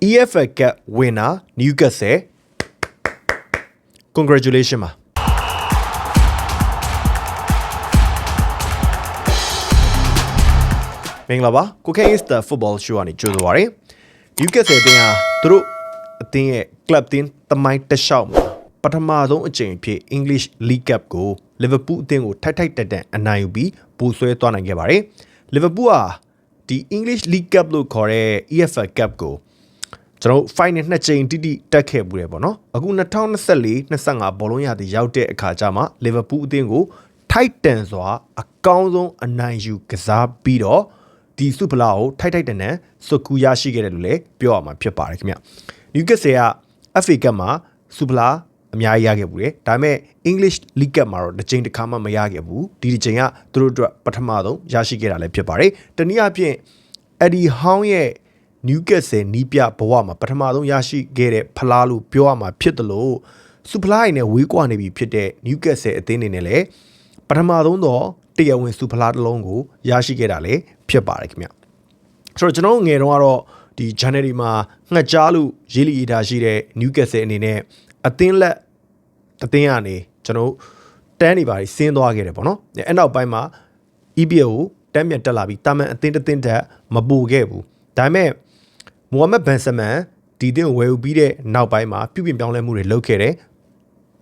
EFL Cup winner Newcastle congratulations ပါမင်္ဂလာပါကိုခဲ is the football show ကနေကြိုဆိုပါရစေ Newcastle အတင်းဟာသူတို့အတင်းရဲ့ club တင်းတမိုင်းတစ်လျှောက်မှာပထမဆုံးအကြိမ်အဖြစ် English League Cup ကို Liverpool အတင်းကိုထိုက်ထိုက်တက်တက်အနိုင်ယူပြီးပူဆွဲသွားနိုင်ခဲ့ပါတယ် Liverpool ဟာဒီ English League Cup လို့ခေါ်တဲ့ EFL Cup ကို ကျွန်တော်တို့ final နှစ်ကြိမ်တိတိတက်ခဲ့ပူတယ်ပေါ့နော်အခု2024 25ဘောလုံးရသည်ရောက်တဲ့အခါကျမှ Liverpool အသင်းကိုထိုက်တန်စွာအကောင်းဆုံးအနိုင်ယူကစားပြီးတော့ဒီစုဖလာကိုထိုက်ထိုက်တန်တန်စွတ်ကူရရှိခဲ့တယ်လို့လည်းပြောရမှာဖြစ်ပါတယ်ခင်ဗျ။ Newcastle က FA Cup မှာစုဖလာအများကြီးရခဲ့ဘူးလေဒါပေမဲ့ English League Cup မှာတော့တစ်ချိန်တစ်ခါမှမရခဲ့ဘူးဒီတစ်ချိန်ကသူတို့အတွက်ပထမဆုံးရရှိခဲ့တာလည်းဖြစ်ပါတယ်တနည်းအားဖြင့်အဲ့ ဒီဟောင်းရဲ့ Newcastle နီးပြဘဝမှာပထမဆုံးရရှိခဲ့တဲ့ဖလားလို့ပြောရမှာဖြစ်တယ်လို့စူဖလားရည်နဲ့ဝေးကွာနေပြီဖြစ်တဲ့ Newcastle အသင်းအနေနဲ့လည်းပထမဆုံးတော့တရားဝင်စူဖလားတစ်လုံးကိုရရှိခဲ့တာလည်းဖြစ်ပါတယ်ခင်ဗျဆိုတော့ကျွန်တော်တို့ငယ်တုန်းကတော့ဒီ January မှာငှက်ကြားလို့ရေးလီရေးထားရှိတဲ့ Newcastle အနေနဲ့အသင်းလက်အသင်းကနေကျွန်တော်တန်းနေပါဆင်းသွားခဲ့တယ်ပေါ့နော်အဲ့နောက်ပိုင်းမှာ EPL ကိုတန်းမြန်တက်လာပြီးတာမန်အသင်းတစ်သင်းတက်မပူခဲ့ဘူးဒါပေမဲ့ မိုဟာမက်ဘန်ဆမန်ဒီတင်းဝယ်ယူပြီးတဲ့နောက်ပိုင်းမှာပြုပြင်ပြောင်းလဲမှုတွေလုပ်ခဲ့တယ်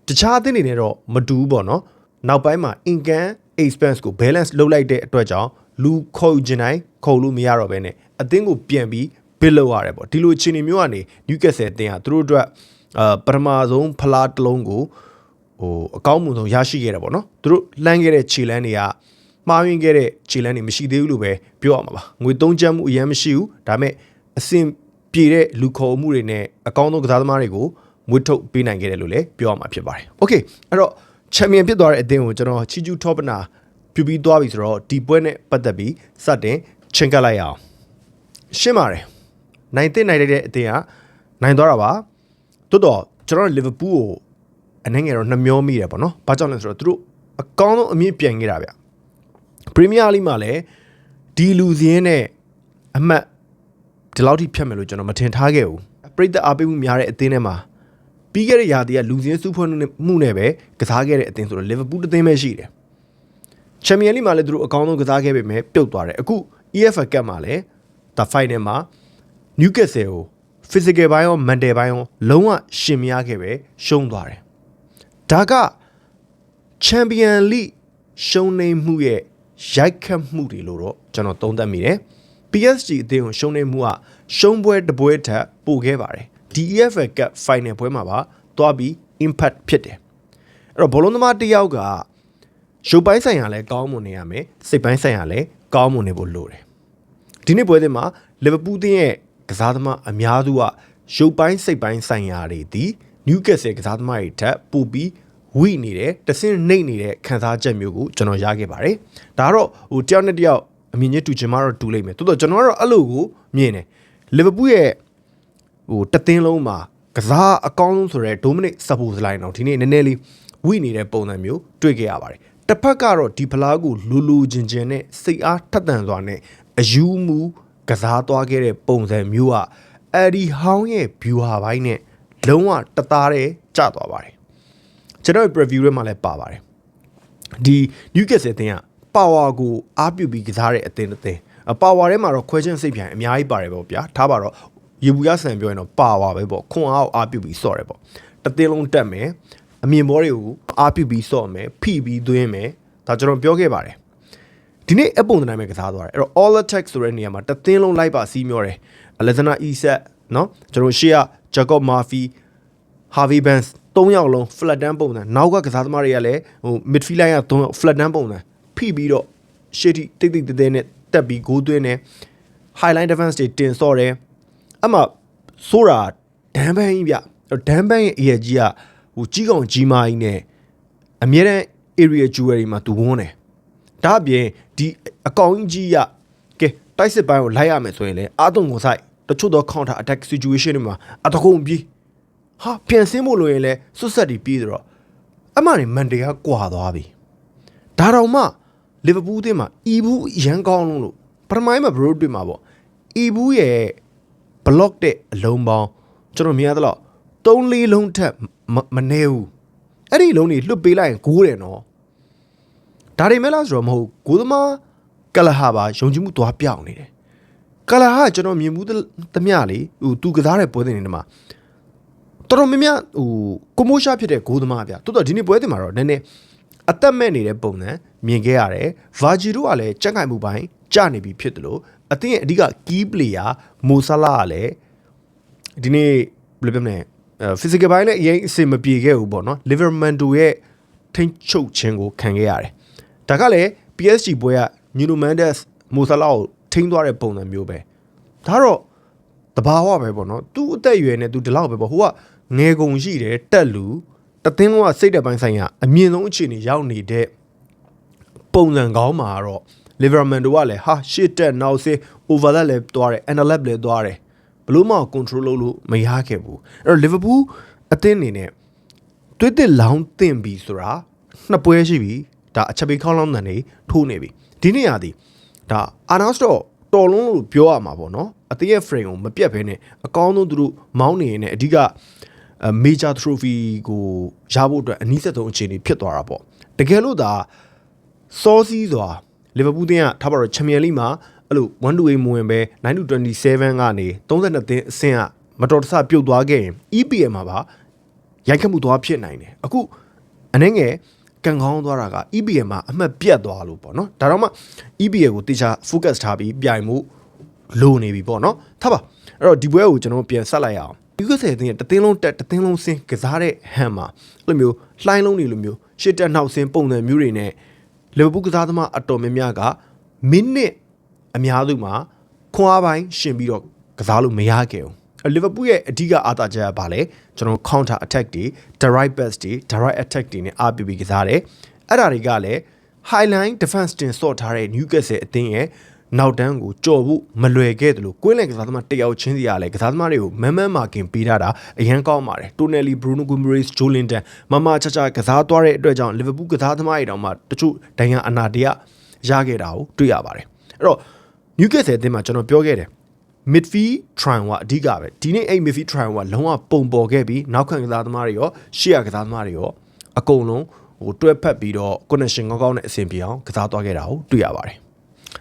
တခြားအသင်းတွေနဲ့တော့မတူဘူးပေါ့နော်နောက်ပိုင်းမှာ income expense ကို balance လုပ်လိုက်တဲ့အတွက်ကြောင့်လူခေါ်ယူခြင်းတိုင်းခေါ်လို့မရတော့ဘဲနဲ့အသင်းကိုပြန်ပြီး bid လုပ်ရတယ်ပေါ့ဒီလိုအခြေအနေမျိုးကနေ Newcastle အသင်းဟာသူတို့အတွက်အာပထမဆုံးဖလားတစ်လုံးကိုဟိုအကောင်းမှုဆုံးရရှိခဲ့တယ်ပေါ့နော်သူတို့လှမ်းခဲ့တဲ့ခြေလန်းတွေကမှားယွင်းခဲ့တဲ့ခြေလန်းတွေမရှိသေးဘူးလို့ပဲပြောရမှာပါငွေသုံးချမ်းမှုအရင်မရှိဘူးဒါပေမဲ့ အဆင်ပြေတဲ့လူခေါ်မှုတွေနဲ့အကောင်းဆုံးကစားသမားတွေကိုမွေးထုတ်ပေးနိုင်ခဲ့တယ်လို့လည်းပြောရမှာဖြစ်ပါတယ်။ Okay အဲ့တော့ချန်ပီယံဖြစ်သွားတဲ့အသင်းကိုကျွန်တော်ချီချူထောပနာပြပြီးသွားပြီဆိုတော့ဒီပွဲနဲ့ပတ်သက်ပြီးစတင်ချင်းကပ်လိုက်အောင်ရှင်းပါတယ်နိုင်တဲ့နိုင်တဲ့အသင်းကနိုင်သွားတာပါတိုးတော့ကျွန်တော်လီဗာပူးကိုအနှဲငယ်တော့နှမျောမိတယ်ပေါ့နော်ဘာကြောင့်လဲဆိုတော့သူတို့အကောင်းဆုံးအမြင့်ပြန်ခဲ့တာဗျပရီးမီးယားလိမှာလည်းဒီလူစင်းနဲ့အမှတ် ဒီလောက်ထိဖြတ်မယ်လို့ကျွန်တော်မထင်ထားခဲ့ဘူးပရိသတ်အားပေးမှုများတဲ့အသင်းထဲမှာပြီးခဲ့တဲ့ရာသီကလူစင်းစုဖွဲ့မှုနဲ့ပဲကစားခဲ့တဲ့အသင်းဆိုတော့လီဗာပူးတစ်သင်းပဲရှိတယ်ချန်ပီယံလိမှာလည်းသူတို့အကောင်းဆုံးကစားခဲ့ပေမဲ့ပြုတ်သွားတယ်အခု EFL Cup မှာလည်း the final မှာ Newcastle ကို physical ဘိုင်းရော mental ဘိုင်းရောလုံးဝရှင်မရခဲ့ပဲရှုံးသွားတယ်ဒါက Champion League ရှုံးနေမှုရဲ့ရိုက်ခတ်မှုတွေလို့တော့ကျွန်တော်သုံးသပ်မိတယ် PSG အသင်းကိုရှုံးနေမှုကရှုံးပွဲတစ်ပွဲထက်ပိုခဲ့ပါတယ်ဒီ EFL Cup Final ပွဲမှာပါသွားပြီး impact ဖြစ်တယ်အဲ့တော့ဘောလုံးသမားတစ်ယောက်ကရုပ်ပိုင်းဆိုင်ရာလည်းကောင်းမွန်နေရမယ်စိတ်ပိုင်းဆိုင်ရာလည်းကောင်းမွန်နေဖို့လိုတယ်ဒီနေ့ပွဲစဉ်မှာလီဗာပူးတင်းရဲ့ကစားသမားအများစုကရုပ်ပိုင်းစိတ်ပိုင်းဆိုင်ရာတွေဒီနယူးကက်ဆယ်ကစားသမားတွေထက်ပိုပြီးဝိနေတယ်တဆင်းနှိမ့်နေတဲ့ခံစားချက်မျိုးကိုကျွန်တော်ရခဲ့ပါတယ်ဒါကတော့ဟိုတယောက်နဲ့တယောက် အမြင်ချင်းတူချင်မှတော့တူလိမ့်မယ်တိုးတော့ကျွန်တော်ကတော့အဲ့လိုကိုမြင်တယ်လီဗာပူးရဲ့ဟိုတသင်းလုံးမှာကစားအကောင်းဆုံးဆိုတဲ့ဒိုမနစ်ဆပ်ပိုစလိုင်းတော့ဒီနေ့နည်းနည်းလေးဝိနေတဲ့ပုံစံမျိုးတွေ့ခဲ့ရပါတယ်တစ်ဖက်ကတော့ဒီဖလားကိုလူလူချင်းချင်းနဲ့စိတ်အားထက်သန်စွာနဲ့အယူမူကစားသွားခဲ့တဲ့ပုံစံမျိုးကအဲ့ဒီဟောင်းရဲ့ view ဟာဘိုင်းနဲ့လုံးဝတသားတည်းကျသွားပါတယ်ကျွန်တော် preview ထဲမှာလည်းပါပါတယ်ဒီ Newcastle အသင်းက ပါဝါကိုအားပြုပြီးကစားတဲ့အသင်းအသင်းပါဝါထဲမှာတော့ခွဲချင်းစိတ်ပြန်အများကြီးပါတယ်ပေါ့ဗျာထားပါတော့ယေဘူးရဆန်ပြောရင်တော့ပါဝါပဲပေါ့ခွန်အားကိုအားပြုပြီးစော့တယ်ပေါ့တသင်းလုံးတက်မယ်အမြင်ပေါ်တွေကိုအားပြုပြီးစော့မယ်ဖိပြီးသွင်းမယ်ဒါကျွန်တော်ပြောခဲ့ပါတယ်ဒီနေ့အပုံသဏ္ဍာန်ပဲကစားသွားတယ်အဲ့တော့ all attack ဆိုတဲ့နေရာမှာတသင်းလုံးလိုက်ပါစီးမျောတယ်အလက်ဇနာအီဆက်နော်ကျွန်တော်ရှေ့ကဂျကော့မာဖီဟာဗီဘန်စ်၃ယောက်လုံး flat down ပုံစံနောက်ကကစားသမားတွေကလည်းဟို midfield line က၃ယောက် flat down ပုံစံ ဖိပြီးတော့ရှေ့ထိတိတ်တိတ်တဲတဲနဲ့တက်ပြီးဂိုးသွင်းတယ် highline defense တွေတင်ဆော့တယ်အမှဆိုးတာဒန်ဘန်းကြီးဗျဒန်ဘန်းရဲ့အရေးကြီးကဟိုကြီးကောင်ကြီးမားကြီးနဲ့အမြဲတမ်း area jewelry မှာသူဝန်းတယ်ဒါအပြင်ဒီအကောင်ကြီးကကဲတိုက်စစ်ပိုင်းကိုလိုက်ရမယ်ဆိုရင်လေအာတုံကိုဆိုင်တချို့သော counter attack situation တွေမှာအတကုံပြီးဟာပြန်ဆင်းဖို့လိုရင်လဲစွတ်ဆက်တီးပြီးတော့အမှန်နဲ့မန်တေကကွာသွားပြီဒါတော့မှ လီဗာပူးအသင်းမှာအီဘူးရန်ကောင်းလုံးလို့ပထမပိုင်းမှာဘရိုးတွေ့မှာပေါ့အီဘူးရဲ့ block တဲ့အလုံးပေါင်းကျွန်တော်မြင်ရသလောက်3 4လုံးထက်မမနေဘူးအဲ့ဒီလုံးတွေလွတ်ပေးလိုက်ရင်ဂိုးတယ်နော်ဒါတွေမဲ့လားဆိုတော့မဟုတ်ဂိုးသမားကလဟာပါယုံကြည်မှုသွားပြောင်းနေတယ်ကလဟာကျွန်တော်မြင်မှုသမျှလေဟိုသူကစားတဲ့ပွဲတင်နေမှာတော်တော်များများဟိုကိုမိုးရှာဖြစ်တဲ့ဂိုးသမားဗျာတော်တော်ဒီနေ့ပွဲတင်မှာတော့နည်းနည်းအသက်မဲ့နေတဲ့ပုံစံ မြင်ခဲ့ရတယ်ဗာဂျီတို့ကလည်းကြက်ခိုင်မှုပိုင်းကျနေပြီဖြစ်တယ်လို့အသင်းရဲ့အဓိက key player မိုဆာလာကလည်းဒီနေ့ဘယ်လိုပြောမလဲအဲ physical ဘိုင်းလည်းအရင်အဆင်မပြေခဲ့ဘူးပေါ့နော် Liverpool ရဲ့ထိန်းချုပ်ခြင်းကိုခံခဲ့ရတယ်ဒါကလည်း PSG ပွဲက Nuno Mendes မိုဆာလာကိုထိန်းသွားတဲ့ပုံစံမျိုးပဲဒါတော့တဘာဝပဲပေါ့နော်သူ့အသက်အရွယ်နဲ့သူဒီလောက်ပဲပေါ့ဟိုကငယ်ကုန်ရှိတယ်တက်လူတသင်းလုံးကစိတ်တက်ပိုင်းဆိုင်ရာအမြင့်ဆုံးအခြေအနေရောက်နေတဲ့ ပုံစံကောင်းမှာတော့ Liverpool တို့ကလည်းဟာရှစ်တက်နောက်ဆေး overlap လည်းသွားတယ် analap လည်းသွားတယ်ဘလို့မှ control လုပ်လို့မရခဲ့ဘူးအဲ့တော့ Liverpool အသင်းအနေနဲ့သွေးတစ်လောင်းတင်ပြီဆိုတာနှစ်ပွဲရှိပြီဒါအချက်ပေးခေါင်းလောင်းတန်နေထိုးနေပြီဒီနေ့ရသည်ဒါအာနာစတော့တော်လုံးလို့ပြောရမှာပေါ့နော်အသေးရဲ့ frame ကိုမပြတ်ဘဲနဲ့အကောင်းဆုံးသူတို့မောင်းနေရင်လည်းအဓိက major trophy ကိုရဖို့အတွက်အနည်းဆက်ဆုံးအခြေအနေဖြစ်သွားတာပေါ့တကယ်လို့ဒါ စောစီးစွာလီဗာပူးတင်းကထားပါတော့ချန်ပီယံလိမှာအဲ့လို1 to 8မဝင်ပဲ9 to 27ကနေ32သင်းအဆင့်ကမတော်တဆပြုတ်သွားခဲ့ရင် EPL မှာပါရိုက်ခတ်မှုသွားဖြစ်နိုင်တယ်အခုအနေငယ်ကန်ကောင်းသွားတာက EPL မှာအမှတ်ပြတ်သွားလို့ပေါ့နော်ဒါတော့မှ EPL ကိုတေချာ focus ထားပြီးပြိုင်မှုလိုနေပြီပေါ့နော်ထားပါအဲ့တော့ဒီပွဲကိုကျွန်တော်ပြန်ဆက်လိုက်ရအောင်ဒီကစားတဲ့တသင်းလုံးတက်တသင်းလုံးဆင်းကစားတဲ့ဟန်မှာအဲ့လိုမျိုးလှိုင်းလုံးတွေလိုမျိုးရှစ်တက်နှောက်ဆင်းပုံစံမျိုးတွေနဲ့ လီဗာပူးကစားသမားအတော်များများကမိနစ်အများစုမှာခွန်အားပိုင်းရှင်ပြီးတော့ကစားလို့မရခဲ့ဘူးလီဗာပူးရဲ့အဓိကအားသာချက်ကဘာလဲကျွန်တော် counter attack တွေ direct pass တွေ direct attack တွေနဲ့အားပြပြီးကစားတယ်အဲ့ဒါတွေကလည်း highline defense တင်ဆော့ထားတဲ့ Newcastle အသင်းရဲ့ နောက်တန်းကိုကြော်ဖို့မလွယ်ခဲ့တယ်လို့ကွင်းလန်ကစားသမားတယောက်ချင်းစီကလည်းကစားသမားတွေကိုမန်းမန်းမာကင်ပေးထားတာအရန်ကောင်းပါတယ်တိုနယ်လီဘရူနိုဂူမရီစ်ဂျိုလင်တန်မမချာချာကစားသွားတဲ့အတွက်ကြောင့်လီဗာပူးကစားသမားတွေတောင်မှတချို့ဒဏ်ရာအနာတရရခဲ့တာကိုတွေ့ရပါတယ်အဲ့တော့ Newcastle အသင်းမှာကျွန်တော်ပြောခဲ့တယ် midfield trial ကအဓိကပဲဒီနေ့အဲ့ midfield trial ကလုံးဝပုံပေါ်ခဲ့ပြီးနောက်ခံကစားသမားတွေရောရှေ့ရကစားသမားတွေရောအကုန်လုံးဟိုတွဲဖက်ပြီးတော့ connection ကောင်းကောင်းနဲ့အဆင်ပြေအောင်ကစားသွားခဲ့တာကိုတွေ့ရပါတယ်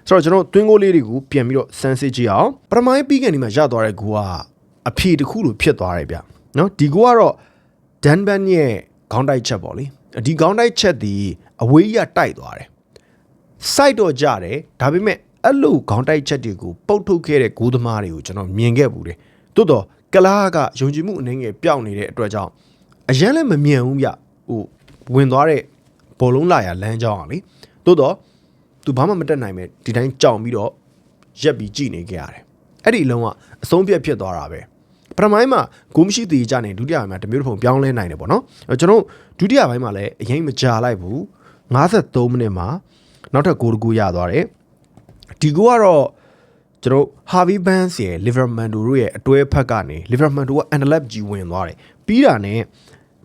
ဆိုတော့ကျွန်တော်တွင်းကိုလေးတွေကိုပြန်ပြီးတော့စမ်းစစ်ကြည့်အောင်ပထမပြီးကန်ဒီမှာရသွားတဲ့ဂိုးကအဖြေတစ်ခုလိုဖြစ်သွားတယ်ဗျနော်ဒီဂိုးကတော့ဒန်ဘန်ရဲ့ခေါင်းတိုက်ချက်ပေါ့လေဒီခေါင်းတိုက်ချက်ဒီအဝေးကြီးကတိုက်သွားတယ် site တော့ကြတယ်ဒါပေမဲ့အဲ့လိုခေါင်းတိုက်ချက်တွေကိုပုတ်ထုတ်ခဲ့တဲ့ဂိုးသမားတွေကိုကျွန်တော်မြင်ခဲ့ဘူးတယ်တိုးတော့ကလားကယုံကြည်မှုအနေငယ်ပျောက်နေတဲ့အတွက်ကြောင့်အရန်လည်းမမြင်ဘူးဗျဟိုဝင်သွားတဲ့ဘောလုံးလာရလမ်းကြောင်းอ่ะလေတိုးတော့ သူဘာမှမတက်နိုင်ပဲဒီတိုင်းကြောင်ပြီးတော့ရက်ပြီးကြည်နေကြရတယ်အဲ့ဒီအလုံးကအဆုံးဖြတ်ဖြစ်သွားတာပဲပထမပိုင်းမှာဂိုးမရှိသေးကြနေဒုတိယပိုင်းမှာတမျိုးတစ်ပုံပြောင်းလဲနိုင်တယ်ပေါ့နော်အဲ့ကျွန်တော်ဒုတိယပိုင်းမှာလည်းအရင်မကြာလိုက်ဘူး53မိနစ်မှာနောက်ထပ်ဂိုးတစ်ခုရသွားတယ်ဒီကိုကတော့ကျွန်တော် Harvey Barnes ရဲ့ Liverpool တို့ရဲ့အတွဲဖက်ကနေ Liverpool တို့က Analab ကြီးဝင်သွားတယ်ပြီးတာနဲ့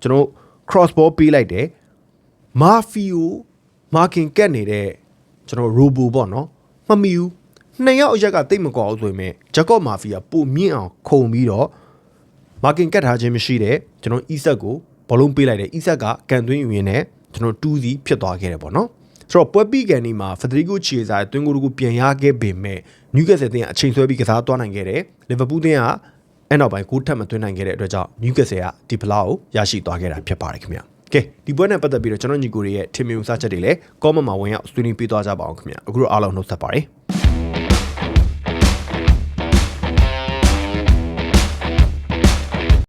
ကျွန်တော် cross ball ပေးလိုက်တယ် Mafio marking ကတ်နေတဲ့ ကျွန်တော် Robo ပေါ့နော်မမီဘူးနှစ်ယောက်အရက်ကတိတ်မကွာဘူးဆိုရင် Jacob Mafia ပိုမြင့်အောင်ခုံပြီးတော့ marking ကတ်ထားခြင်းမရှိတဲ့ကျွန်တော် Isak ကိုဘောလုံးပေးလိုက်တယ် Isak ကကန်သွင်းယူရင်းနဲ့ကျွန်တော်2စီဖြစ်သွားခဲ့တယ်ပေါ့နော်ဆိုတော့ပွဲပြီးကန်ဒီမှာဖက်ဒရီဂိုချီဇာတွင်းကိုကိုပြန်ရခဲ့ပေမဲ့နယူးကက်ဆယ်တင်းကအချိန်ဆွဲပြီးကစားသွားနိုင်ခဲ့တယ်လီဗာပူးတင်းကအဲ့နောက်ပိုင်းဂိုးထပ်မသွင်းနိုင်ခဲ့တဲ့အတွက်ကြောင့်နယူးကက်ဆယ်ကဒီဖလားကိုရရှိသွားခဲ့တာဖြစ်ပါတယ်ခင်ဗျာ ကဲဒီပွဲနဲ့ပတ်သက်ပြီးတော့ကျွန်တော်ညီကိုတွေရဲ့ထင်မြင်စချက်တွေလည်း comment မှာဝင်ရောက်ဆွေးနွေးပေးသွားကြပါအောင်ခင်ဗျာအခုတော့အားလုံးနှုတ်ဆက်ပါတယ်